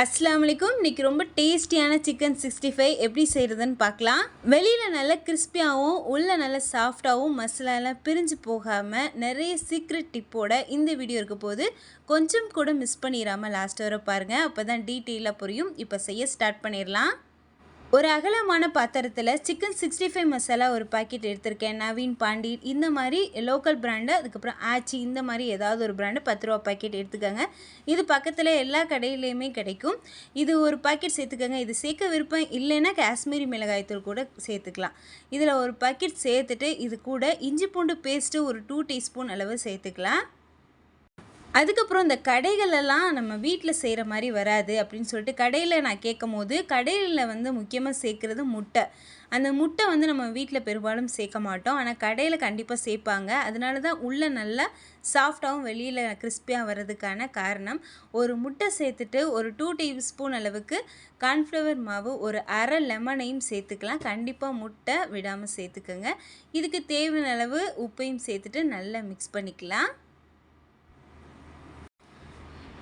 அஸ்லாம் வலைக்கும் இன்றைக்கி ரொம்ப டேஸ்டியான சிக்கன் சிக்ஸ்டி ஃபைவ் எப்படி செய்கிறதுன்னு பார்க்கலாம். வெளியில் நல்லா கிறிஸ்பியாகவும் உள்ளே நல்லா சாஃப்டாகவும் மசாலாலாம் பிரிஞ்சு போகாமல் நிறைய சீக்ரெட் டிப்போட இந்த வீடியோ இருக்க போது கொஞ்சம் கூட மிஸ் பண்ணிடாமல் லாஸ்ட் வர பாருங்கள் அப்போ தான் டீட்டெயிலாக புரியும். இப்போ செய்ய ஸ்டார்ட் பண்ணிடலாம். ஒரு அகலமான பாத்திரத்தில் சிக்கன் சிக்ஸ்டி ஃபைவ் மசாலா ஒரு பாக்கெட் எடுத்திருக்கேன். நவீன் பாண்டி இந்த மாதிரி லோக்கல் பிராண்டு அதுக்கப்புறம் ஆச்சி இந்த மாதிரி ஏதாவது ஒரு பிராண்டு பத்து ரூபா பாக்கெட் எடுத்துக்கோங்க. இது பக்கத்தில் எல்லா கடையிலையுமே கிடைக்கும். இது ஒரு பாக்கெட் சேர்த்துக்கோங்க. இது சேர்க்க விருப்பம் இல்லைன்னா காஷ்மீரி மிளகாய்த்தூள் கூட சேர்த்துக்கலாம். இதில் ஒரு பாக்கெட் சேர்த்துட்டு இது கூட இஞ்சி பூண்டு பேஸ்ட்டு ஒரு டூ டீஸ்பூன் அளவு சேர்த்துக்கலாம். அதுக்கப்புறம் இந்த கடைகளெல்லாம் நம்ம வீட்டில் செய்கிற மாதிரி வராது அப்படின்னு சொல்லிட்டு கடையில் நான் கேட்கும் போது கடையில் வந்து முக்கியமாக சேர்க்குறது முட்டை. அந்த முட்டை வந்து நம்ம வீட்டில் பெரும்பாலும் சேர்க்க மாட்டோம். ஆனால் கடையில் கண்டிப்பாக சேர்ப்பாங்க. அதனால தான் உள்ளே நல்லா சாஃப்டாகவும் வெளியில் கிறிஸ்பியாக வர்றதுக்கான காரணம் ஒரு முட்டை சேர்த்துட்டு ஒரு டூ டேபிள் ஸ்பூன் அளவுக்கு கார்ன்ஃப்ளவர் மாவு ஒரு அரை லெமனையும் சேர்த்துக்கலாம். கண்டிப்பாக முட்டை விடாமல் சேர்த்துக்கோங்க. இதுக்கு தேவையான அளவு உப்பையும் சேர்த்துட்டு நல்லா மிக்ஸ் பண்ணிக்கலாம்.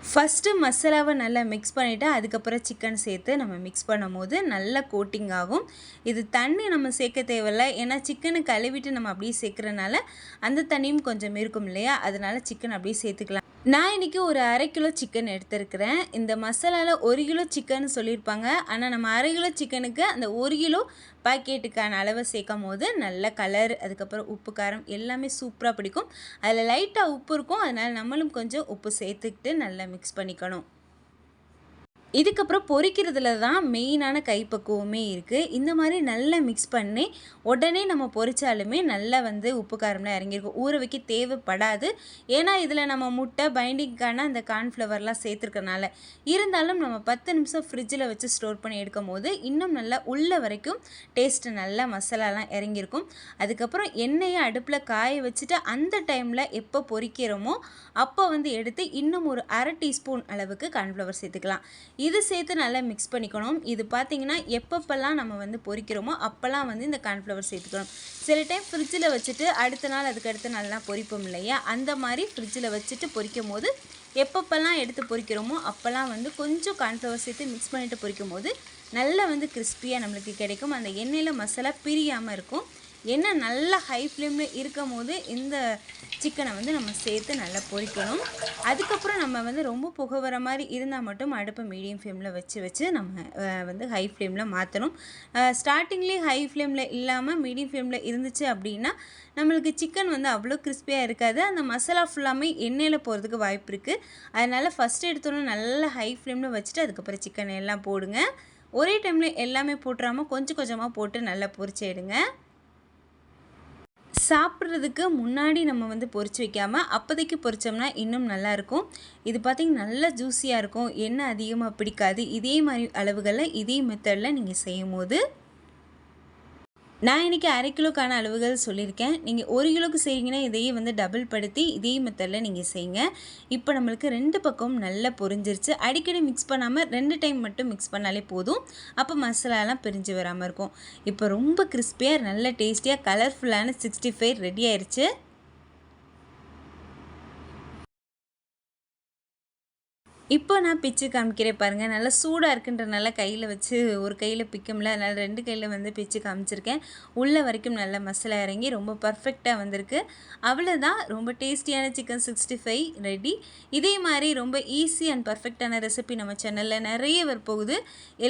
ஃபஸ்ட்டு மசாலாவை நல்லா மிக்ஸ் பண்ணிவிட்டு அதுக்கப்புறம் சிக்கன் சேர்த்து நம்ம மிக்ஸ் பண்ணும் போது நல்லா கோட்டிங் ஆகும். இது தண்ணி நம்ம சேர்க்க தேவையில்ல. ஏன்னா சிக்கனை கழுவிட்டு நம்ம அப்படியே சேர்க்குறனால அந்த தண்ணியும் கொஞ்சம் இருக்கும் இல்லையா? அதனால் சிக்கன் அப்படியே சேர்த்துக்கலாம். நான் இன்றைக்கி ஒரு அரை கிலோ சிக்கன் எடுத்துருக்கிறேன். இந்த மசாலாவில் ஒரு கிலோ சிக்கன் சொல்லியிருப்பாங்க. ஆனால் நம்ம அரை கிலோ சிக்கனுக்கு அந்த ஒரு கிலோ பாக்கெட்டுக்கான அளவை சேர்க்கும் போது நல்ல கலர் அதுக்கப்புறம் உப்பு காரம் எல்லாமே சூப்பராக பிடிக்கும். அதில் லைட்டாக உப்பு இருக்கும். அதனால் நம்மளும் கொஞ்சம் உப்பு சேர்த்துக்கிட்டு நல்லா மிக்ஸ் பண்ணிக்கணும். இதுக்கப்புறம் பொரிக்கிறதுல தான் மெயினான கைப்பக்குவமே இருக்குது இந்த மாதிரி நல்லா மிக்ஸ் பண்ணி உடனே நம்ம பொறிச்சாலுமே நல்லா வந்து உப்பு காரம்லாம் இறங்கியிருக்கும். ஊற வைக்க தேவைப்படாது. ஏன்னா இதில் நம்ம முட்டை பைண்டிங்க்கான அந்த கார்ன்ஃப்ளவர்லாம் சேர்த்துருக்கனால. இருந்தாலும் நம்ம பத்து நிமிஷம் ஃப்ரிட்ஜில் வச்சு ஸ்டோர் பண்ணி எடுக்கும் போது இன்னும் நல்லா உள்ள வரைக்கும் டேஸ்ட்டு நல்லா மசாலாலாம் இறங்கியிருக்கும். அதுக்கப்புறம் எண்ணெயை அடுப்பில் காய வச்சுட்டு அந்த டைமில் எப்போ பொரிக்கிறோமோ அப்போ வந்து எடுத்து இன்னும் ஒரு அரை டீஸ்பூன் அளவுக்கு கார்ன்ஃப்ளவர் சேர்த்துக்கலாம். இது சேர்த்து நல்லா மிக்ஸ் பண்ணிக்கணும். இது பார்த்திங்கன்னா எப்பப்பெல்லாம் நம்ம வந்து பொறிக்கிறோமோ அப்போல்லாம் வந்து இந்த கார்ன்ஃப்ளவர் சேர்த்துக்கணும். சில டைம் ஃப்ரிட்ஜில் வச்சுட்டு அடுத்த நாள் அதுக்கடுத்து நல்லா பொரிப்போம் இல்லையா? அந்த மாதிரி ஃப்ரிட்ஜில் வச்சுட்டு பொரிக்கும் போது எப்பப்பெல்லாம் எடுத்து பொறிக்கிறோமோ அப்போல்லாம் வந்து கொஞ்சம் கார்ன்ஃப்ளவர் சேர்த்து மிக்ஸ் பண்ணிவிட்டு பொரிக்கும் போது நல்லா வந்து கிறிஸ்பியாக நம்மளுக்கு கிடைக்கும். அந்த எண்ணெயில் மசாலா பிரியாமல் இருக்கும். எண்ணெய் நல்லா ஹை ஃப்ளேமில் இருக்கும் போது இந்த சிக்கனை வந்து நம்ம சேர்த்து நல்லா பொரிக்கணும் அதுக்கப்புறம் நம்ம வந்து ரொம்ப புகை வர மாதிரி இருந்தால் மட்டும் அடுப்பை மீடியம் ஃப்ளேமில் வச்சு வச்சு நம்ம வந்து ஹை ஃப்ளேமில் மாற்றணும் ஸ்டார்டிங்லேயே ஹை ஃப்ளேமில் இல்லாமல் மீடியம் ஃப்ளேமில் இருந்துச்சு அப்படின்னா நம்மளுக்கு சிக்கன் வந்து அவ்வளோ கிறிஸ்பியாக இருக்காது. அந்த மசாலா ஃபுல்லாமே எண்ணெயில் போகிறதுக்கு வாய்ப்பு இருக்குது அதனால் ஃபஸ்ட்டு எடுத்தோன்னே நல்லா ஹை ஃப்ளேமில் வச்சுட்டு அதுக்கப்புறம் சிக்கன் எல்லாம் போடுங்க. ஒரே டைமில் எல்லாமே போட்டுறாமல் கொஞ்சம் கொஞ்சமாக போட்டு நல்லா பொரிச்சு எடுங்க. சாப்பிட்றதுக்கு முன்னாடி நம்ம வந்து பொறிச்சு வைக்காமல் அப்போதைக்கு பொறிச்சோம்னா இன்னும் நல்லாயிருக்கும். இது பார்த்திங்கன்னா நல்லா ஜூஸியாக இருக்கும். எண்ணெய் அதிகமாக பிடிக்காது. இதே மாதிரி அளவுகளில் இதே மெத்தடில் நீங்கள் செய்யும் போது நான் இன்றைக்கி அரை கிலோக்கான அளவுகள் சொல்லியிருக்கேன். நீங்கள் ஒரு கிலோக்கு செய்கிறீங்கன்னா இதையே வந்து டபுள் படுத்தி இதே மெத்தடில் நீங்கள் செய்யுங்க இப்போ நம்மளுக்கு ரெண்டு பக்கமும் நல்லா பொரிஞ்சிருச்சு. அடிக்கடி மிக்ஸ் பண்ணாமல் ரெண்டு டைம் மட்டும் மிக்ஸ் பண்ணாலே போதும். அப்போ மசாலாலாம் பிரிஞ்சு வராமல் இருக்கும். இப்போ ரொம்ப கிறிஸ்பியாக நல்ல டேஸ்டியாக கலர்ஃபுல்லான சிக்ஸ்டி ஃபைவ் ரெடி ஆயிடுச்சு இப்போ நான் பிச்சு காமிக்கிறேன் பாருங்கள் நல்லா சூடாக இருக்குன்றனால கையில் வச்சு ஒரு கையில் பிக்கும்ல. அதனால் ரெண்டு கையில் வந்து பிச்சு காமிச்சிருக்கேன். உள்ள வரைக்கும் நல்ல மசாலா இறங்கி ரொம்ப பர்ஃபெக்டாக வந்திருக்கு. அவ்வளோதான் ரொம்ப டேஸ்டியான சிக்கன் சிக்ஸ்டி ஃபைவ் ரெடி இதே மாதிரி ரொம்ப ஈஸி அண்ட் பர்ஃபெக்டான ரெசிபி நம்ம சேனலில் நிறைய வரப்போகுது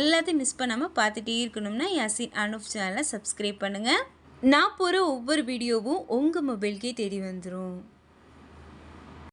எல்லாத்தையும் மிஸ் பண்ணாமல் பார்த்துட்டே இருக்கணும்னா யாசின் அனுப் சேனலை சப்ஸ்கிரைப் பண்ணுங்கள் நான் போகிற ஒவ்வொரு வீடியோவும் உங்கள் மொபைல்கே தேடி வந்துடும்